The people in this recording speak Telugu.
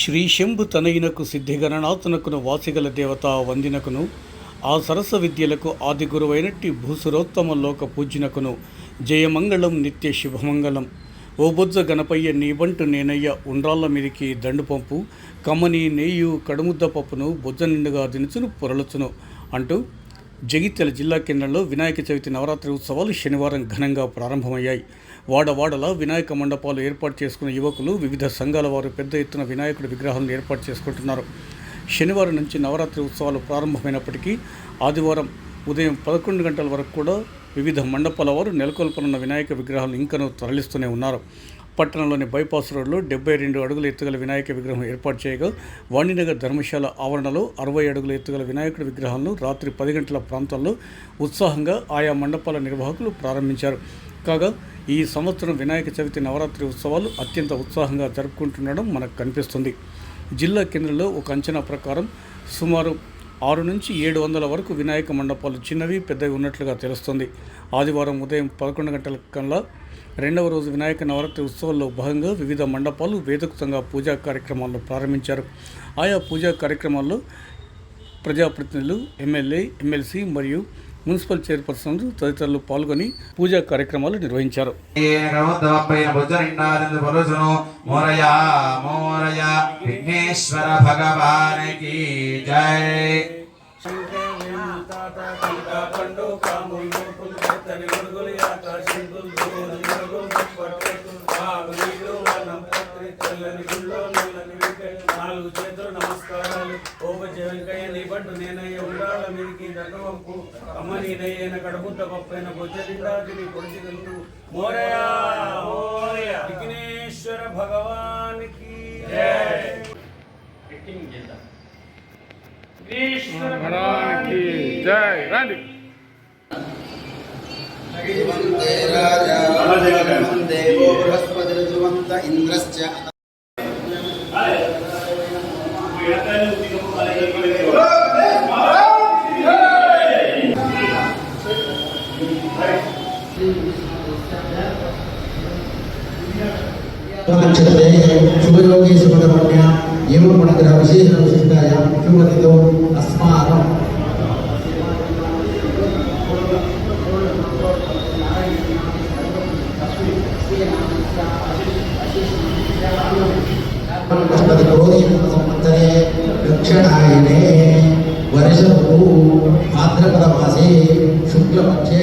శ్రీ శంభు తనయునకు సిద్ధిగణనాథునకును వాసిగల దేవత వందినకును ఆ సరస విద్యలకు ఆది గురువైనట్టి భూసురోత్తమ లోక పూజ్యునకును జయమంగళం నిత్య శుభమంగళం. ఓ బొజ్జ గణపయ్య నీబంటు నేనయ్య ఉండ్రాళ్ళ మీదికి దండు పంపు కమ్మని నెయ్యి కడుముద్ద పప్పును బొజ్జ నిండుగా దినుచును పొరలుచును అంటూ జగిత్యాల జిల్లా కేంద్రంలో వినాయక చవితి నవరాత్రి ఉత్సవాలు శనివారం ఘనంగా ప్రారంభమయ్యాయి. వాడవాడలా వినాయక మండపాలు ఏర్పాటు చేసుకున్న యువకులు వివిధ సంఘాల వారు పెద్ద ఎత్తున వినాయకుడి విగ్రహాలను ఏర్పాటు చేసుకుంటున్నారు. శనివారం నుంచి నవరాత్రి ఉత్సవాలు ప్రారంభమైనప్పటికీ ఆదివారం ఉదయం పదకొండు గంటల వరకు కూడా వివిధ మండపాల వారు నెలకొల్పనున్న వినాయక విగ్రహాలు ఇంకనూ తరలిస్తూనే ఉన్నారు. పట్టణంలోని బైపాస్ రోడ్లో డెబ్బై రెండు అడుగుల ఎత్తుగల వినాయక విగ్రహం ఏర్పాటు చేయగా వాణినగర్ ధర్మశాల ఆవరణలో అరవై అడుగుల ఎత్తుగల వినాయకుడి విగ్రహాలను రాత్రి పది గంటల ప్రాంతాల్లో ఉత్సాహంగా ఆయా మండపాల నిర్వాహకులు ప్రారంభించారు. కాగా ఈ సంవత్సరం వినాయక చవితి నవరాత్రి ఉత్సవాలు అత్యంత ఉత్సాహంగా జరుపుకుంటుండడం మనకు కనిపిస్తుంది. జిల్లా కేంద్రంలో ఒక అంచనా ప్రకారం సుమారు ఆరు నుంచి ఏడు వందల వరకు వినాయక మండపాలు చిన్నవి పెద్దవి ఉన్నట్లుగా తెలుస్తుంది. ఆదివారం ఉదయం పదకొండు గంటల కల్లా రెండవ రోజు వినాయక నవరాత్రి ఉత్సవాల్లో భాగంగా వివిధ మండపాలు వేదోక్తంగా పూజా కార్యక్రమాలను ప్రారంభించారు. ఆయా పూజా కార్యక్రమాల్లో ప్రజాప్రతినిధులు ఎమ్మెల్యే ఎమ్మెల్సీ మరియు మున్సిపల్ చైర్పర్సన్లు తదితరులు పాల్గొని పూజా కార్యక్రమాలు నిర్వహించారు విఘ్నేశ్వర నాలుగు చేతులు నమస్కారాలు. ఓపచే వెంకయ్య నీ నేనయ్య ఉండాల మీదికి దండవంపు అమ్మ నేనయ్యన కడుపుత పప్పైన బొచ్చదిండాకి నీ పొడిచి తెలుపు మోరయా. విఘ్నేశ్వర భగవానికి. జై. రండి. దేవో శుభయోగి శుభకర్మణ్య ఏమో పడగ్రహ విశేష విశిష్టాయ శుభతితో అస్మారం బృహస్పతి క్రోధి సంబంధ దక్షిణాయనే వర్షపు భాద్రపద మాసే శుక్లపక్షే.